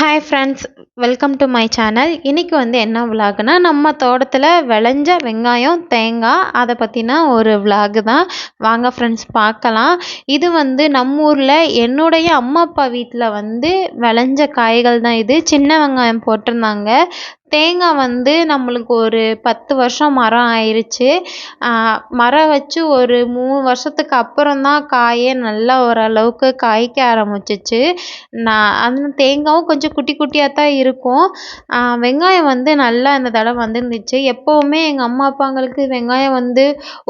Hi friends welcome to my channel இன்றைக்கி வந்து என்ன விலாகுனா நம்ம தோட்டத்தில் விளைஞ்ச வெங்காயம் தேங்காய் அதை பற்றின ஒரு விலாகு தான். வாங்க ஃப்ரெண்ட்ஸ் பார்க்கலாம். இது வந்து நம்ம ஊரில் என்னுடைய அம்மா அப்பா வீட்டில் வந்து விளைஞ்ச காய்கள் தான் இது. சின்ன வெங்காயம் போட்டிருந்தாங்க. தேங்காய் வந்து நம்மளுக்கு ஒரு பத்து வருஷம் மரம் ஆயிடுச்சு மரம் வச்சு ஒரு மூணு வருஷத்துக்கு அப்புறம் தான் காயே நல்லா ஓரளவுக்கு காய்க்க ஆரம்பிச்சிச்சு. நான் அந்த தேங்காயும் கொஞ்சம் குட்டி குட்டியாக தான் இருக்கும். வெங்காயம் வந்து நல்லா இந்த தடவை வந்துருந்துச்சு. எப்போவுமே எங்கள் அம்மா அப்பாங்களுக்கு வெங்காயம் வந்து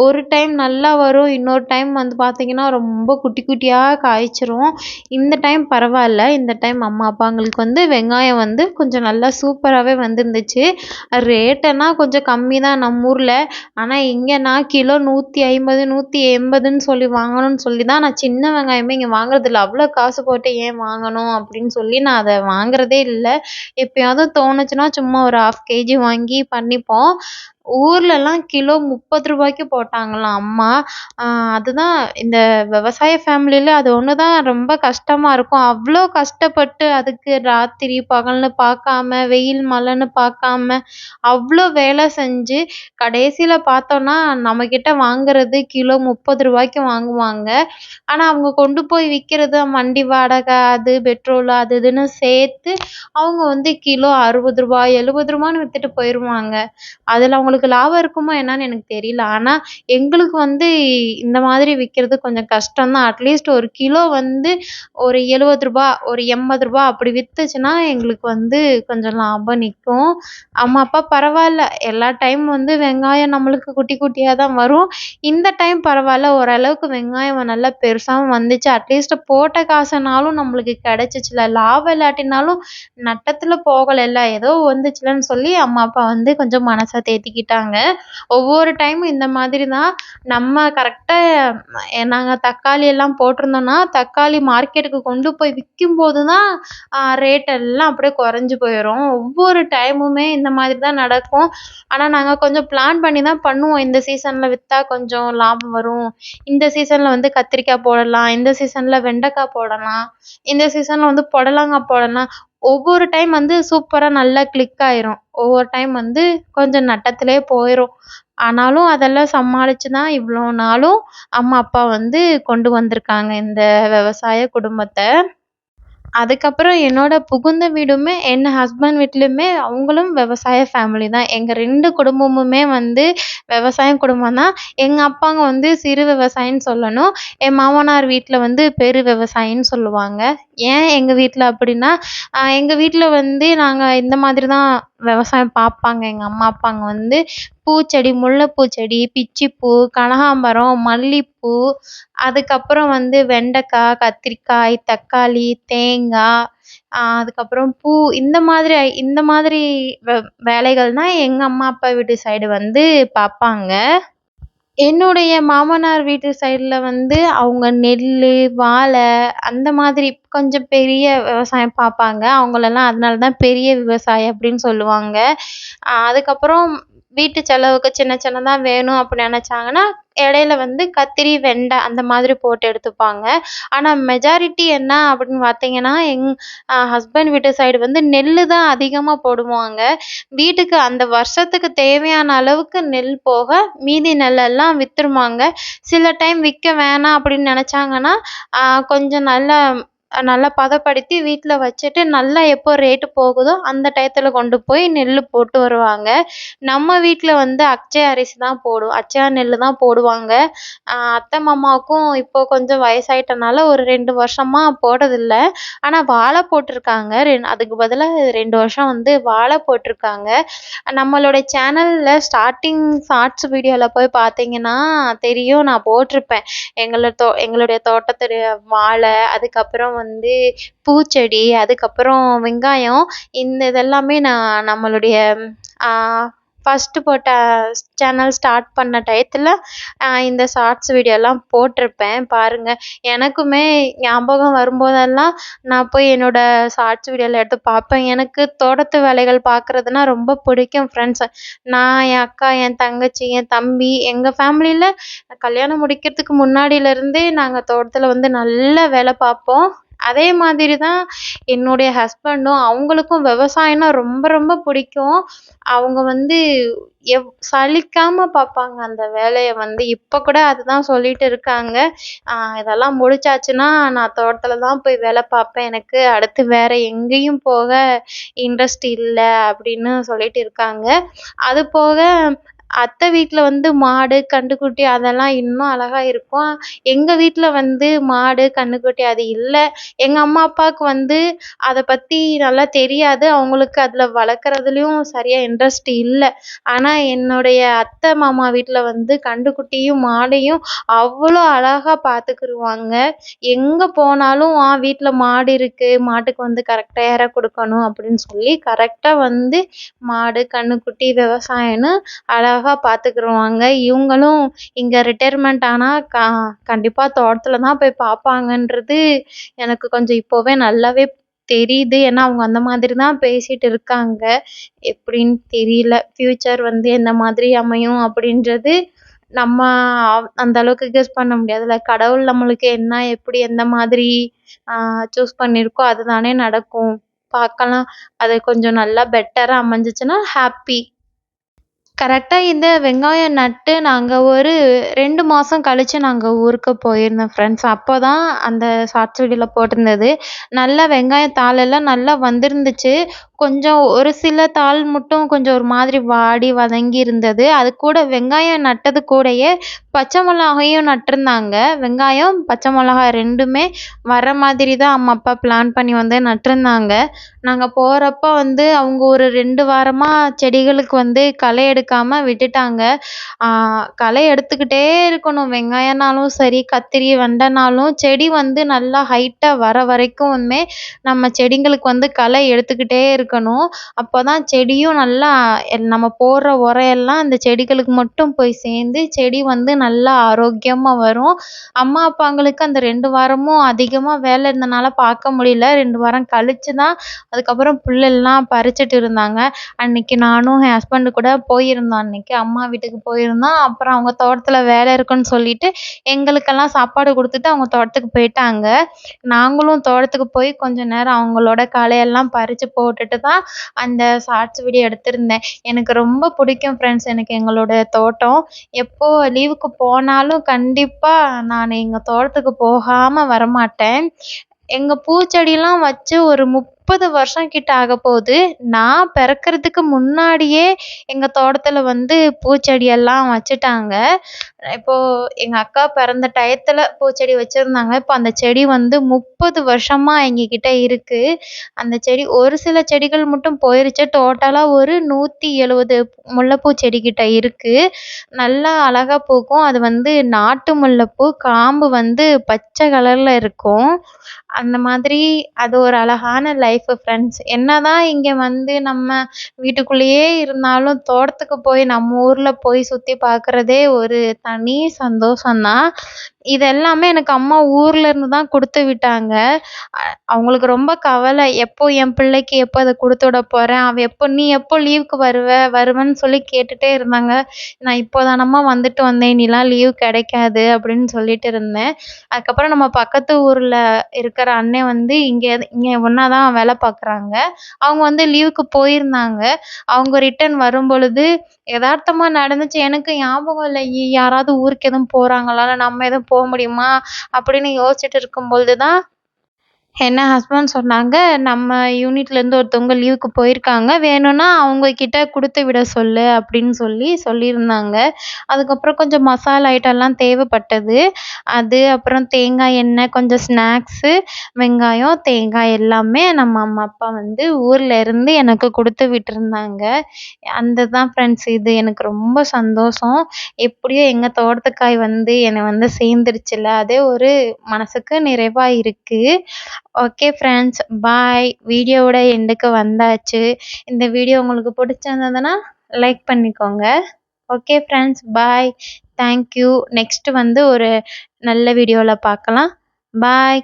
ஒரு டைம் நல்லா வரும் இன்னொரு டைம் வந்து பார்த்திங்கன்னா ரொம்ப குட்டி குட்டியாக காய்ச்சிரும். இந்த டைம் பரவாயில்ல. இந்த டைம் அம்மா அப்பாங்களுக்கு வந்து வெங்காயம் வந்து கொஞ்சம் நல்லா சூப்பராகவே வந்து இருந்துச்சு. ரேட்டெல்லாம் கொஞ்சம் கம்மி தான் நம்ம ஊரில். ஆனால் இங்கேனா கிலோ நூற்றி ஐம்பது நூற்றி எண்பதுன்னு சொல்லி வாங்கணும்னு சொல்லி தான் நான் சின்ன வெங்காயமே இங்கே வாங்குறதில்ல. அவ்வளோ காசு போட்டு ஏன் வாங்கணும் அப்படின்னு சொல்லி நான் அதை வாங்குறதே இல்லை. எப்பயாவது தோணுச்சுன்னா சும்மா ஒரு ஹாஃப் கேஜி வாங்கி பண்ணிப்போம். ஊர்லலாம் கிலோ முப்பது ரூபாய்க்கு போட்டாங்களாம் அம்மா. அதுதான் இந்த விவசாய ஃபேமிலியில் அது ஒன்று தான் ரொம்ப கஷ்டமாக இருக்கும். அவ்வளோ கஷ்டப்பட்டு அதுக்கு ராத்திரி பகல்னு பார்க்காம வெயில் மழைன்னு பார்க்காம அவ்வளோ வேலை செஞ்சு கடைசியில் பார்த்தோன்னா நம்மக்கிட்ட வாங்குறது கிலோ முப்பது ரூபாய்க்கு வாங்குவாங்க. ஆனால் அவங்க கொண்டு போய் விற்கிறது வண்டி வாடகை அது பெட்ரோல் அது இதுன்னு சேர்த்து அவங்க வந்து கிலோ அறுபது ரூபாய் எழுபது ரூபான்னு விற்றுட்டு போயிடுவாங்க அதில் அவங்க அவங்களுக்கு லாபம் இருக்குமா என்னன்னு எனக்கு தெரியல. ஆனால் எங்களுக்கு வந்து இந்த மாதிரி விற்கிறது கொஞ்சம் கஷ்டம் தான் அட்லீஸ்ட் ஒரு கிலோ வந்து ஒரு எழுபது ரூபா ஒரு எண்பது ரூபா அப்படி விற்றுச்சுன்னா எங்களுக்கு வந்து கொஞ்சம் லாபம் நிற்கும் அம்மா அப்பா பரவாயில்ல. எல்லா டைம் வந்து வெங்காயம் நம்மளுக்கு குட்டி குட்டியாக தான் வரும். இந்த டைம் பரவாயில்ல. ஓரளவுக்கு வெங்காயம் நல்லா பெருசாகவும் வந்துச்சு. அட்லீஸ்ட் போட்ட காசுனாலும் நம்மளுக்கு கிடச்சிச்சுல. லாபம் இல்லாட்டினாலும் நட்டத்தில் போகலைல்ல. ஏதோ வந்துச்சுலன்னு சொல்லி அம்மா அப்பா வந்து கொஞ்சம் மனசை தேற்றிக்கிட்டு விட்டாங்க ஒவ்வொரு டைமும் இந்த மாதிரி தான் நம்ம கரெக்டாக நாங்கள் தக்காளி எல்லாம் போட்டிருந்தோன்னா தக்காளி மார்க்கெட்டுக்கு கொண்டு போய் விற்கும்போது தான் ரேட் எல்லாம் அப்படியே குறைஞ்சி போயிடும் ஒவ்வொரு டைமுமே இந்த மாதிரி தான் நடக்கும். ஆனால் நாங்கள் கொஞ்சம் பிளான் பண்ணி தான் பண்ணுவோம். இந்த சீசனில் விற்றா கொஞ்சம் லாபம் வரும். இந்த சீசனில் வந்து கத்திரிக்காய் போடலாம். இந்த சீசனில் வெண்டைக்காய் போடலாம். இந்த சீசனில் வந்து புடலங்கா போடலாம். ஒவ்வொரு டைம் வந்து சூப்பராக நல்லா கிளிக் ஆயிரும். ஒவ்வொரு டைம் வந்து கொஞ்சம் நட்டத்துலேயே போயிடும் ஆனாலும் அதெல்லாம் சமாளித்து தான் இவ்வளோ நாளும் அம்மா அப்பா வந்து கொண்டு வந்திருக்காங்க இந்த விவசாய குடும்பத்தை. அதுக்கப்புறம் என்னோடய புகுந்த வீடுமே என் ஹஸ்பண்ட் வீட்லேயுமே அவங்களும் விவசாய ஃபேமிலி தான். எங்கள் ரெண்டு குடும்பமுமே வந்து விவசாயம் குடும்பம் தான். எங்கள் அப்பாங்க வந்து சிறு விவசாயின்னு சொல்லணும். என் மாமனார் வீட்டில் வந்து பெரு விவசாயின்னு சொல்லுவாங்க. ஏன் எங்கள் வீட்டில் அப்படின்னா எங்கள் வீட்டில் வந்து நாங்கள் இந்த மாதிரி தான் விவசாயம் பார்ப்பாங்க எங்கள் அம்மா அப்பாங்க வந்து பூச்செடி முல்லைப்பூ செடி பிச்சிப்பூ கனகாம்பரம் மல்லிப்பூ அதுக்கப்புறம் வந்து வெண்டைக்காய் கத்திரிக்காய் தக்காளி தேங்காய் அதுக்கப்புறம் பூ இந்த மாதிரி இந்த மாதிரி வே வேலைகள் தான் எங்கள் அம்மா அப்பா வீட்டு சைடு வந்து பார்ப்பாங்க என்னுடைய மாமனார் வீட்டு சைடில் வந்து அவங்க நெல் வாழை அந்த மாதிரி கொஞ்சம் பெரிய விவசாயம் பார்ப்பாங்க. அவங்களெல்லாம் அதனால தான் பெரிய விவசாயி அப்படின்னு சொல்லுவாங்க. அதுக்கப்புறம் வீட்டு செலவுக்கு சின்ன சின்னதாக வேணும் அப்படி நினச்சாங்கன்னா இடையில வந்து கத்திரி வெண்டை அந்த மாதிரி போட்டு எடுத்துப்பாங்க. ஆனால் மெஜாரிட்டி என்ன அப்படின்னு பார்த்தீங்கன்னா எங் ஹஸ்பண்ட் வீட்டு சைடு வந்து நெல் தான் அதிகமாக போடுவாங்க. வீட்டுக்கு அந்த வருஷத்துக்கு தேவையான அளவுக்கு நெல் போக மீதி நெல்லெல்லாம் விற்றுருவாங்க சில டைம் விற்க வேணாம் அப்படின்னு நினச்சாங்கன்னா கொஞ்சம் நல்லா நல்லா பதப்படுத்தி வீட்டில் வச்சுட்டு நல்லா எப்போ ரேட்டு போகுதோ அந்த டயத்தில் கொண்டு போய் நெல் போட்டு வருவாங்க. நம்ம வீட்டில் வந்து அச்சை அரிசி தான் போடுவோம் அச்சா நெல் தான் போடுவாங்க. அத்தை மாமாவுக்கும் இப்போ கொஞ்சம் வயசாயிட்டனால ஒரு ரெண்டு வருஷமாக போடுறதில்ல ஆனால் வாழை போட்டிருக்காங்க. ரெண் அதுக்கு பதிலாக ரெண்டு வருஷம் வந்து வாழை போட்டிருக்காங்க. நம்மளோட சேனலில் ஸ்டார்டிங் ஷார்ட்ஸ் வீடியோவில் போய் பார்த்தீங்கன்னா தெரியும். நான் போட்டிருப்பேன். எங்களோட தோ எங்களுடைய தோட்டத்துடைய வாழை அதுக்கப்புறம் வந்து பூச்செடி அதுக்கப்புறம் வெங்காயம் இந்த இதெல்லாமே நான் நம்மளுடைய ஃபஸ்ட்டு போட்ட சேனல் ஸ்டார்ட் பண்ண டயத்தில் இந்த ஷார்ட்ஸ் வீடியோலாம் போட்டிருப்பேன். பாருங்கள் எனக்குமே ஞாபகம் வரும்போதெல்லாம் நான் போய் என்னோடய ஷார்ட்ஸ் வீடியோவில் எடுத்து பார்ப்பேன். எனக்கு தோட்டத்து வேலைகள் பார்க்குறதுனா ரொம்ப பிடிக்கும் ஃப்ரெண்ட்ஸ் நான் என் அக்கா என் தங்கச்சி என் தம்பி எங்கள் ஃபேமிலியில் கல்யாணம் முடிக்கிறதுக்கு முன்னாடியிலேருந்தே நாங்கள் தோட்டத்தில் வந்து நல்ல வேலை பார்ப்போம். அதே மாதிரி தான் என்னுடைய ஹஸ்பண்டும் அவங்களுக்கும் விவசாயம்னா ரொம்ப ரொம்ப பிடிக்கும். அவங்க வந்து எவ் சலிக்காமல் பார்ப்பாங்க அந்த வேலையை வந்து. இப்போ கூட அதுதான் சொல்லிகிட்டு இருக்காங்க. இதெல்லாம் முடிச்சாச்சுன்னா நான் தோட்டத்தில் தான் போய் வேலை பார்ப்பேன். எனக்கு அடுத்து வேறு எங்கேயும் போக இன்ட்ரெஸ்ட் இல்லை அப்படின்னு சொல்லிட்டு இருக்காங்க. அது போக அத்தை வீட்டில் வந்து மாடு கன்றுக்குட்டி அதெல்லாம் இன்னும் அழகா இருக்கும். எங்கள் வீட்டில் வந்து மாடு கன்றுக்குட்டி அது இல்லை. எங்கள் அம்மா அப்பாவுக்கு வந்து அதை பற்றி நல்லா தெரியாது. அவங்களுக்கு அதில் வளர்க்குறதுலையும் சரியாக இன்ட்ரெஸ்ட் இல்லை. ஆனால் என்னுடைய அத்தை மாமா வீட்டில் வந்து கன்றுக்குட்டியும் மாடையும் அவ்வளோ அழகா பார்த்துக்கிருவாங்க எங்கே போனாலும் ஆ வீட்டில் மாடு இருக்குது மாட்டுக்கு வந்து கரெக்டாக இறை கொடுக்கணும் அப்படின்னு சொல்லி கரெக்டாக வந்து மாடு கன்றுக்குட்டி விவசாயம்னு அழகா அழகாக பார்த்துக்கிருவாங்க இவங்களும் இங்கே ரிட்டையர்மெண்ட் ஆனால் க கண்டிப்பாக தோட்டத்தில் தான் போய் பார்ப்பாங்கன்றது எனக்கு கொஞ்சம் இப்போவே நல்லாவே தெரியுது. ஏன்னா அவங்க அந்த மாதிரி தான் பேசிகிட்டு இருக்காங்க. எப்படின்னு தெரியல. ஃப்யூச்சர் வந்து எந்த மாதிரி அமையும் அப்படின்றது நம்ம அந்த அளவுக்கு கெஸ் பண்ண முடியாதுல்ல. கடவுள் நம்மளுக்கு என்ன எப்படி எந்த மாதிரி சூஸ் பண்ணியிருக்கோ அதுதானே நடக்கும். பார்க்கலாம். அது கொஞ்சம் நல்லா பெட்டராக அமைஞ்சிச்சுன்னா ஹாப்பி கரெக்டாக இந்த வெங்காயம் நட்டு நாங்கள் ஒரு ரெண்டு மாதம் கழித்து நாங்கள் ஊருக்கு போயிருந்தோம் ஃப்ரெண்ட்ஸ் அப்போ தான் அந்த ஷார்ட்ஸ் வீடியோவில் போட்டிருந்தது. நல்லா வெங்காயம் தாளெல்லாம் நல்லா வந்திருந்துச்சு. கொஞ்சம் ஒரு சில தாள் மட்டும் கொஞ்சம் ஒரு மாதிரி வாடி வதங்கி இருந்தது. அது கூட வெங்காயம் நட்டது கூடயே பச்சை மிளகாயும் நட்டிருந்தாங்க. வெங்காயம் பச்சை மிளகா ரெண்டுமே வர மாதிரி தான் அம்மா அப்பா பிளான் பண்ணி வந்து நட்டிருந்தாங்க. நாங்கள் போகிறப்ப வந்து அவங்க ஒரு ரெண்டு வாரமாக செடிகளுக்கு வந்து களை எடுக்காமல் விட்டுட்டாங்க. களை எடுத்துக்கிட்டே இருக்கணும். வெங்காயம்னாலும் சரி கத்திரி வெண்டைனாலும் செடி வந்து நல்லா ஹைட்டாக வர வரைக்குமே நம்ம செடிங்களுக்கு வந்து களை எடுத்துக்கிட்டே இருக்கணும். அப்போ தான் செடியும் நல்லா நம்ம போடுற உரையெல்லாம் அந்த செடிகளுக்கு மட்டும் போய் சேர்ந்து செடி வந்து நல்லா ஆரோக்கியமாக வரும். அம்மா அப்பாங்களுக்கு அந்த ரெண்டு வாரமும் அதிகமாக வேலை இருந்தனால பார்க்க முடியல. ரெண்டு வாரம் கழிச்சு தான் அதுக்கப்புறம் புல்லெல்லாம் பறிச்சுட்டு இருந்தாங்க. அன்னைக்கு நானும் என் ஹஸ்பண்டு கூட போயிருந்தோம். அன்னைக்கு. அம்மா வீட்டுக்கு போயிருந்தோம். அப்புறம் அவங்க தோட்டத்தில் வேலை இருக்குன்னு சொல்லிட்டு எங்களுக்கெல்லாம் சாப்பாடு கொடுத்துட்டு அவங்க தோட்டத்துக்கு போயிட்டாங்க. நாங்களும் தோட்டத்துக்கு போய் கொஞ்ச நேரம் அவங்களோட களையெல்லாம் பறித்து போட்டுட்டு தான் அந்த ஷார்ட்ஸ் வீடியோ எடுத்திருந்தேன். எனக்கு ரொம்ப பிடிக்கும் ஃப்ரெண்ட்ஸ் எனக்கு எங்களோட தோட்டம். எப்போது லீவுக்கு போனாலும் கண்டிப்பாக நான் எங்கள் தோட்டத்துக்கு போகாமல் வரமாட்டேன். எங்கள் பூச்செடிலாம் வச்சு ஒரு முப்பது வருஷம் கிட்ட ஆக போகுது நான் பிறக்கறதுக்கு முன்னாடியே எங்கள் தோட்டத்தில் வந்து பூச்செடியெல்லாம் வச்சுட்டாங்க. இப்போது எங்கள் அக்கா பிறந்த டயத்தில் பூச்செடி வச்சுருந்தாங்க. இப்போ அந்த செடி வந்து முப்பது வருஷமாக எங்கக்கிட்ட இருக்குது அந்த செடி ஒரு சில செடிகள் மட்டும் போயிருச்சு. டோட்டலாக ஒரு நூற்றி எழுபது முல்லைப்பூ செடிக்கிட்ட இருக்குது நல்லா அழகாக பூக்கும். அது வந்து நாட்டு முல்லைப்பூ காம்பு வந்து பச்சை கலரில் இருக்கும். அந்த மாதிரி அது ஒரு அழகான லைஃப் ஃப்ரெண்ட்ஸ் என்ன தான் இங்கே வந்து நம்ம வீட்டுக்குள்ளேயே இருந்தாலும் தோட்டத்துக்கு போய் நம்ம ஊரில் போய் சுற்றி பார்க்குறதே ஒரு தனி சந்தோஷம் தான் இது எல்லாமே எனக்கு அம்மா ஊர்ல இருந்து தான் கொடுத்து விட்டாங்க. அவங்களுக்கு ரொம்ப கவலை. எப்போ என் பிள்ளைக்கு எப்போ அதை கொடுத்து விட போகிறேன் அவள் எப்போ நீ எப்போ லீவுக்கு வருவ? வருவேன்னு சொல்லி கேட்டுகிட்டே இருந்தாங்க. நான் இப்போ தானம்மா வந்துட்டு வந்தேன். இனிலாம் லீவ் கிடைக்காது அப்படின்னு சொல்லிட்டு இருந்தேன். அதுக்கப்புறம் நம்ம பக்கத்து ஊரில் இருக்கிற அண்ணன் வந்து இங்கே இங்கே ஒன்றா தான் வேலை பார்க்குறாங்க அவங்க வந்து லீவுக்கு போயிருந்தாங்க. அவங்க ரிட்டன் வரும் பொழுது எதார்த்தமாக நடந்துச்சு. எனக்கு ஞாபகம் இல்லை யாராவது ஊருக்கு எதுவும் போகிறாங்களா இல்லை நம்ம எதுவும் போக முடியுமா? அப்படின்னு யோசிச்சுட்டு இருக்கும்பொழுது தான் என்ன ஹஸ்பண்ட் சொன்னாங்க நம்ம யூனிட்லேருந்து ஒருத்தவங்க லீவுக்கு போயிருக்காங்க வேணும்னா அவங்கக்கிட்ட கொடுத்து விட சொல்லு அப்படின்னு சொல்லி சொல்லியிருந்தாங்க. அதுக்கப்புறம் கொஞ்சம் மசாலா ஐட்டம்லாம் தேவைப்பட்டது. அது அப்புறம் தேங்காய் எண்ணெய் கொஞ்சம் ஸ்நாக்ஸு வெங்காயம் தேங்காய் எல்லாமே நம்ம அம்மா அப்பா வந்து ஊரில் இருந்து எனக்கு கொடுத்து விட்டிருந்தாங்க. அந்த தான் ஃப்ரெண்ட்ஸ் இது. எனக்கு ரொம்ப சந்தோஷம். எப்படியோ எங்கள் தோட்டத்துக்காய் வந்து என்னை வந்து சேர்ந்துருச்சுல. அதே ஒரு மனதுக்கு நிறைவாக இருக்குது ஓகே ஃப்ரெண்ட்ஸ் பாய் வீடியோவோட எண்டுக்கு வந்தாச்சு. இந்த வீடியோ உங்களுக்கு பிடிச்சிருந்ததுன்னா லைக் பண்ணிக்கோங்க. Okay friends bye thank you next வந்து ஒரு நல்ல வீடியோவில் பார்க்கலாம். பாய்